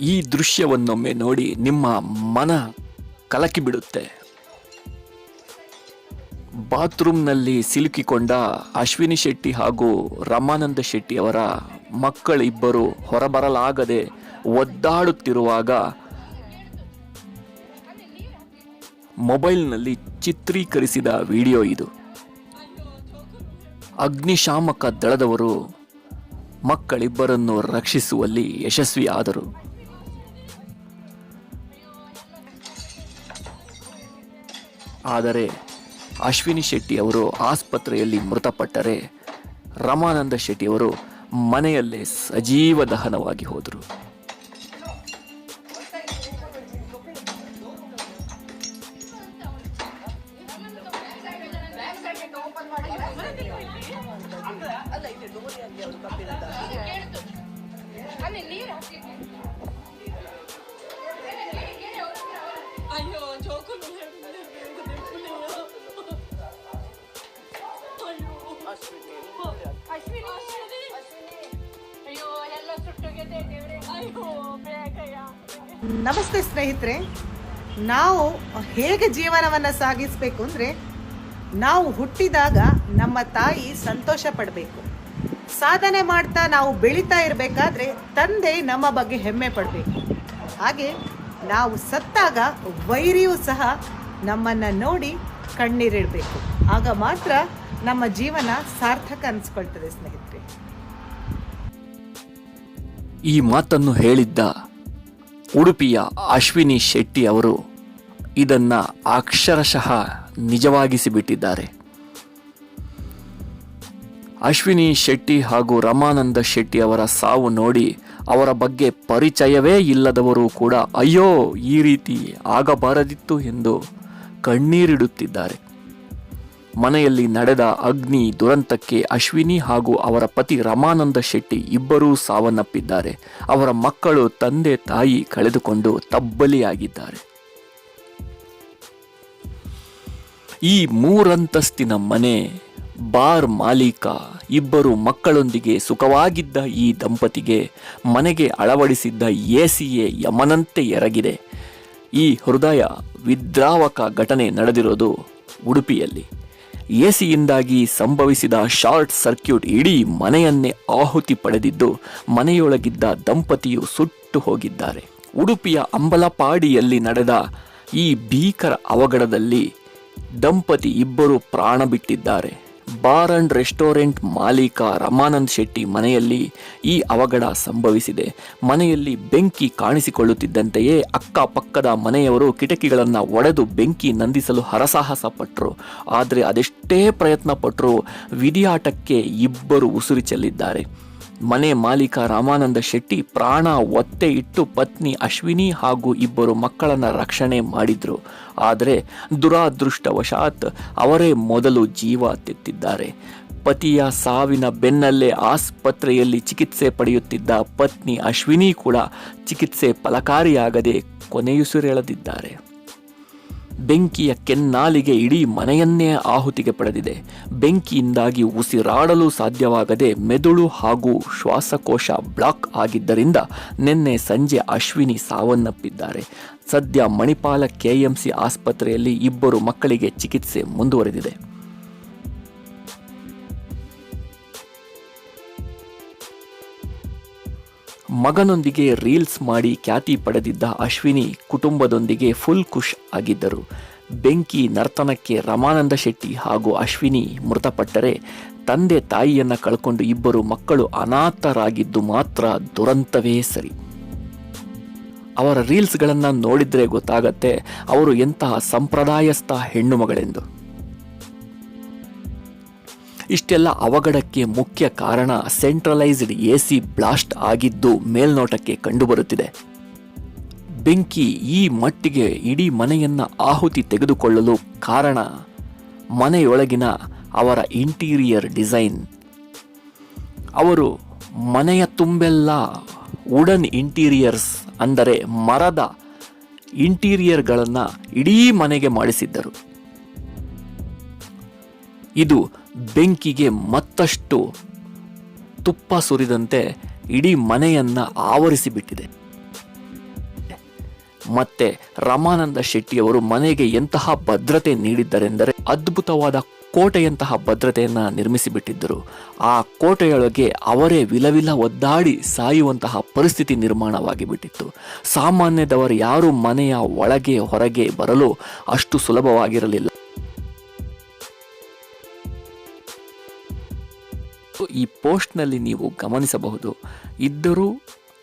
ಈ ದೃಶ್ಯವನ್ನೊಮ್ಮೆ ನೋಡಿ ನಿಮ್ಮ ಮನ ಕಲಕಿ ಬಿಡುತ್ತೆ ಬಾತ್ರೂಮ್ನಲ್ಲಿ ಸಿಲುಕಿಕೊಂಡ ಅಶ್ವಿನಿ ಶೆಟ್ಟಿ ಹಾಗೂ ರಮಾನಂದ ಶೆಟ್ಟಿ ಅವರ ಮಕ್ಕಳಿಬ್ಬರು ಹೊರಬರಲಾಗದೆ ಒದ್ದಾಡುತ್ತಿರುವಾಗ ಮೊಬೈಲ್ನಲ್ಲಿ ಚಿತ್ರೀಕರಿಸಿದ ವಿಡಿಯೋ ಇದು. ಅಗ್ನಿಶಾಮಕ ದಳದವರು ಮಕ್ಕಳಿಬ್ಬರನ್ನು ರಕ್ಷಿಸುವಲ್ಲಿ ಯಶಸ್ವಿಯಾದರು. ಆದರೆ ಅಶ್ವಿನಿ ಶೆಟ್ಟಿ ಅವರು ಆಸ್ಪತ್ರೆಯಲ್ಲಿ ಮೃತಪಟ್ಟರೆ ರಮಾನಂದ ಶೆಟ್ಟಿ ಅವರು ಮನೆಯಲ್ಲೇ ಸಜೀವ ದಹನವಾಗಿ ಹೋದರು. ಅಯ್ಯೋ ನಮಸ್ತೆ ಸ್ನೇಹಿತರೆ, ನಾವು ಹೇಗೆ ಜೀವನವನ್ನು ಸಾಗಿಸಬೇಕು ಅಂದರೆ, ನಾವು ಹುಟ್ಟಿದಾಗ ನಮ್ಮ ತಾಯಿ ಸಂತೋಷ ಪಡಬೇಕು. ಸಾಧನೆ ಮಾಡ್ತಾ ನಾವು ಬೆಳೀತಾ ಇರಬೇಕಾದ್ರೆ ತಂದೆ ನಮ್ಮ ಬಗ್ಗೆ ಹೆಮ್ಮೆ ಪಡಬೇಕು. ಹಾಗೆ ನಾವು ಸತ್ತಾಗ ವೈರಿಯೂ ಸಹ ನಮ್ಮನ್ನು ನೋಡಿ ಕಣ್ಣೀರಿಡಬೇಕು. ಆಗ ಮಾತ್ರ ನಮ್ಮ ಜೀವನ ಸಾರ್ಥಕ ಅನಿಸ್ಕೊಳ್ತದೆ ಸ್ನೇಹಿತರೆ. ಈ ಮಾತನ್ನು ಹೇಳಿದ್ದ ಉಡುಪಿಯ ಅಶ್ವಿನಿ ಶೆಟ್ಟಿ ಅವರು ಇದನ್ನ ಅಕ್ಷರಶಃ ನಿಜವಾಗಿಸಿಬಿಟ್ಟಿದ್ದಾರೆ. ಅಶ್ವಿನಿ ಶೆಟ್ಟಿ ಹಾಗೂ ರಮಾನಂದ ಶೆಟ್ಟಿ ಅವರ ಸಾವು ನೋಡಿ ಅವರ ಬಗ್ಗೆ ಪರಿಚಯವೇ ಇಲ್ಲದವರು ಕೂಡ ಅಯ್ಯೋ ಈ ರೀತಿ ಆಗಬಾರದಿತ್ತು ಎಂದು ಕಣ್ಣೀರಿಡುತ್ತಿದ್ದಾರೆ. ಮನೆಯಲ್ಲಿ ನಡೆದ ಅಗ್ನಿ ದುರಂತಕ್ಕೆ ಅಶ್ವಿನಿ ಹಾಗೂ ಅವರ ಪತಿ ರಮಾನಂದ ಶೆಟ್ಟಿ ಇಬ್ಬರೂ ಸಾವನ್ನಪ್ಪಿದ್ದಾರೆ. ಅವರ ಮಕ್ಕಳು, ತಂದೆ, ತಾಯಿ ಕಳೆದುಕೊಂಡು ತಬ್ಬಲಿಯಾಗಿದ್ದಾರೆ. ಈ ಮೂರಂತಸ್ತಿನ ಮನೆ, ಬಾರ್ ಮಾಲೀಕ, ಇಬ್ಬರು ಮಕ್ಕಳೊಂದಿಗೆ ಸುಖವಾಗಿದ್ದ ಈ ದಂಪತಿಗೆ ಮನೆಗೆ ಅಳವಡಿಸಿದ್ದ ಎಸಿಯೇ ಯಮನಂತೆ ಎರಗಿದೆ. ಈ ಹೃದಯ ವಿದ್ರಾವಕ ಘಟನೆ ನಡೆದಿರೋದು ಉಡುಪಿಯಲ್ಲಿ. ಎಸಿಯಿಂದಾಗಿ ಸಂಭವಿಸಿದ ಶಾರ್ಟ್ ಸರ್ಕ್ಯೂಟ್ ಇಡೀ ಮನೆಯನ್ನೇ ಆಹುತಿ ಪಡೆದಿದ್ದು, ಮನೆಯೊಳಗಿದ್ದ ದಂಪತಿಯು ಸುಟ್ಟು ಹೋಗಿದ್ದಾರೆ. ಉಡುಪಿಯ ಅಂಬಲಪಾಡಿಯಲ್ಲಿ ನಡೆದ ಈ ಭೀಕರ ಅವಘಡದಲ್ಲಿ ದಂಪತಿ ಇಬ್ಬರು ಪ್ರಾಣ ಬಿಟ್ಟಿದ್ದಾರೆ. ಬಾರ್ ಅಂಡ್ ರೆಸ್ಟೋರೆಂಟ್ ಮಾಲೀಕ ರಮಾನಂದ್ ಶೆಟ್ಟಿ ಮನೆಯಲ್ಲಿ ಈ ಅವಘಡ ಸಂಭವಿಸಿದೆ. ಮನೆಯಲ್ಲಿ ಬೆಂಕಿ ಕಾಣಿಸಿಕೊಳ್ಳುತ್ತಿದ್ದಂತೆಯೇ ಅಕ್ಕಪಕ್ಕದ ಮನೆಯವರು ಕಿಟಕಿಗಳನ್ನು ಒಡೆದು ಬೆಂಕಿ ನಂದಿಸಲು ಹರಸಾಹಸ ಪಟ್ಟರು ಆದರೆ ಅದೆಷ್ಟೇ ಪ್ರಯತ್ನ ಪಟ್ಟರು ವಿಧಿಯಾಟಕ್ಕೆ ಇಬ್ಬರು ಉಸುರಿ ಚೆಲ್ಲಿದ್ದಾರೆ. ಮನೆ ಮಾಲೀಕ ರಾಮಾನಂದ ಶೆಟ್ಟಿ ಪ್ರಾಣ ಒತ್ತೆ ಇಟ್ಟು ಪತ್ನಿ ಅಶ್ವಿನಿ ಹಾಗೂ ಇಬ್ಬರು ಮಕ್ಕಳನ್ನ ರಕ್ಷಣೆ ಮಾಡಿದ್ರು. ಆದರೆ ದುರಾದೃಷ್ಟವಶಾತ್ ಅವರೇ ಮೊದಲು ಜೀವ ತೆತ್ತಿದ್ದಾರೆ. ಪತಿಯ ಸಾವಿನ ಬೆನ್ನಲ್ಲೇ ಆಸ್ಪತ್ರೆಯಲ್ಲಿ ಚಿಕಿತ್ಸೆ ಪಡೆಯುತ್ತಿದ್ದ ಪತ್ನಿ ಅಶ್ವಿನಿ ಕೂಡ ಚಿಕಿತ್ಸೆ ಫಲಕಾರಿಯಾಗದೆ ಕೊನೆಯುಸಿರೆಳೆದಿದ್ದಾರೆ. ಬೆಂಕಿಯ ಕೆನ್ನಾಲಿಗೆ ಇಡೀ ಮನೆಯನ್ನೇ ಆಹುತಿಗೆ ಪಡೆದಿದೆ. ಬೆಂಕಿಯಿಂದಾಗಿ ಉಸಿರಾಡಲು ಸಾಧ್ಯವಾಗದೆ ಮೆದುಳು ಹಾಗೂ ಶ್ವಾಸಕೋಶ ಬ್ಲಾಕ್ ಆಗಿದ್ದರಿಂದ ನಿನ್ನೆ ಸಂಜೆ ಅಶ್ವಿನಿ ಸಾವನ್ನಪ್ಪಿದ್ದಾರೆ. ಸದ್ಯ ಮಣಿಪಾಲ ಕೆಎಂಸಿ ಆಸ್ಪತ್ರೆಯಲ್ಲಿ ಇಬ್ಬರು ಮಕ್ಕಳಿಗೆ ಚಿಕಿತ್ಸೆ ಮುಂದುವರೆದಿದೆ. ಮಗನೊಂದಿಗೆ ರೀಲ್ಸ್ ಮಾಡಿ ಖ್ಯಾತಿ ಪಡೆದಿದ್ದ ಅಶ್ವಿನಿ ಕುಟುಂಬದೊಂದಿಗೆ ಫುಲ್ ಖುಷ್ ಆಗಿದ್ದರು. ಬೆಂಕಿ ನರ್ತನಕ್ಕೆ ರಮಾನಂದ ಶೆಟ್ಟಿ ಹಾಗೂ ಅಶ್ವಿನಿ ಮೃತಪಟ್ಟರೆ ತಂದೆ ತಾಯಿಯನ್ನು ಕಳ್ಕೊಂಡು ಇಬ್ಬರು ಮಕ್ಕಳು ಅನಾಥರಾಗಿದ್ದು ಮಾತ್ರ ದುರಂತವೇ ಸರಿ. ಅವರ ರೀಲ್ಸ್ಗಳನ್ನು ನೋಡಿದರೆ ಗೊತ್ತಾಗತ್ತೆ, ಅವರು ಎಂತಹ ಸಂಪ್ರದಾಯಸ್ಥ ಹೆಣ್ಣು ಮಗಳೆಂದು ಇಷ್ಟೆಲ್ಲ ಅವಘಡಕ್ಕೆ ಮುಖ್ಯ ಕಾರಣ ಸೆಂಟ್ರಲೈಸ್ಡ್ ಎಸಿ ಬ್ಲಾಸ್ಟ್ ಆಗಿದ್ದು ಮೇಲ್ನೋಟಕ್ಕೆ ಕಂಡುಬರುತ್ತಿದೆ. ಬೆಂಕಿ ಈ ಮಟ್ಟಿಗೆ ಇಡೀ ಮನೆಯನ್ನ ಆಹುತಿ ತೆಗೆದುಕೊಳ್ಳಲು ಕಾರಣ ಮನೆಯೊಳಗಿನ ಅವರ ಇಂಟೀರಿಯರ್ ಡಿಸೈನ್. ಅವರು ಮನೆಯ ತುಂಬೆಲ್ಲ ವುಡನ್ ಇಂಟೀರಿಯರ್ಸ್ ಅಂದರೆ ಮರದ ಇಂಟೀರಿಯರ್ಗಳನ್ನು ಇಡೀ ಮನೆಗೆ ಮಾಡಿಸಿದ್ದರು. ಇದು ಬೆಂಕಿಗೆ ಮತ್ತಷ್ಟು ತುಪ್ಪ ಸುರಿದಂತೆ ಇಡೀ ಮನೆಯನ್ನ ಆವರಿಸಿಬಿಟ್ಟಿದೆ. ಮತ್ತೆ ರಮಾನಂದ ಶೆಟ್ಟಿಯವರು ಮನೆಗೆ ಎಂತಹ ಭದ್ರತೆ ನೀಡಿದ್ದರೆಂದರೆ ಅದ್ಭುತವಾದ ಕೋಟೆಯಂತಹ ಭದ್ರತೆಯನ್ನು ನಿರ್ಮಿಸಿಬಿಟ್ಟಿದ್ದರು. ಆ ಕೋಟೆಯೊಳಗೆ ಅವರೇ ವಿಲವಿಲ ಒದ್ದಾಡಿ ಸಾಯುವಂತಹ ಪರಿಸ್ಥಿತಿ ನಿರ್ಮಾಣವಾಗಿ ಬಿಟ್ಟಿತ್ತು ಸಾಮಾನ್ಯದವರು ಯಾರು ಮನೆಯ ಒಳಗೆ ಹೊರಗೆ ಬರಲು ಅಷ್ಟು ಸುಲಭವಾಗಿರಲಿಲ್ಲ. ಈ ಪೋಸ್ಟ್ನಲ್ಲಿ ನೀವು ಗಮನಿಸಬಹುದು, ಇದ್ದರೂ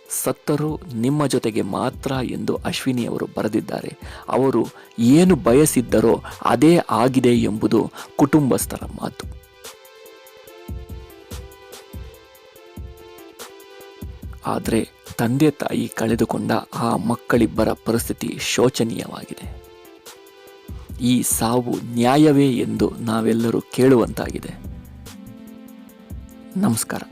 ಸತ್ತರು ನಿಮ್ಮ ಜೊತೆಗೆ ಮಾತ್ರ ಎಂದು ಅಶ್ವಿನಿ ಅವರು ಬರೆದಿದ್ದಾರೆ. ಅವರು ಏನು ಬಯಸಿದ್ದರೋ ಅದೇ ಆಗಿದೆ ಎಂಬುದು ಕುಟುಂಬಸ್ಥರ ಮಾತು. ಆದರೆ ತಂದೆ ತಾಯಿ ಕಳೆದುಕೊಂಡ ಆ ಮಕ್ಕಳಿಬ್ಬರ ಪರಿಸ್ಥಿತಿ ಶೋಚನೀಯವಾಗಿದೆ. ಈ ಸಾವು ನ್ಯಾಯವೇ ಎಂದು ನಾವೆಲ್ಲರೂ ಕೇಳುವಂತಾಗಿದೆ. ನಮಸ್ಕಾರ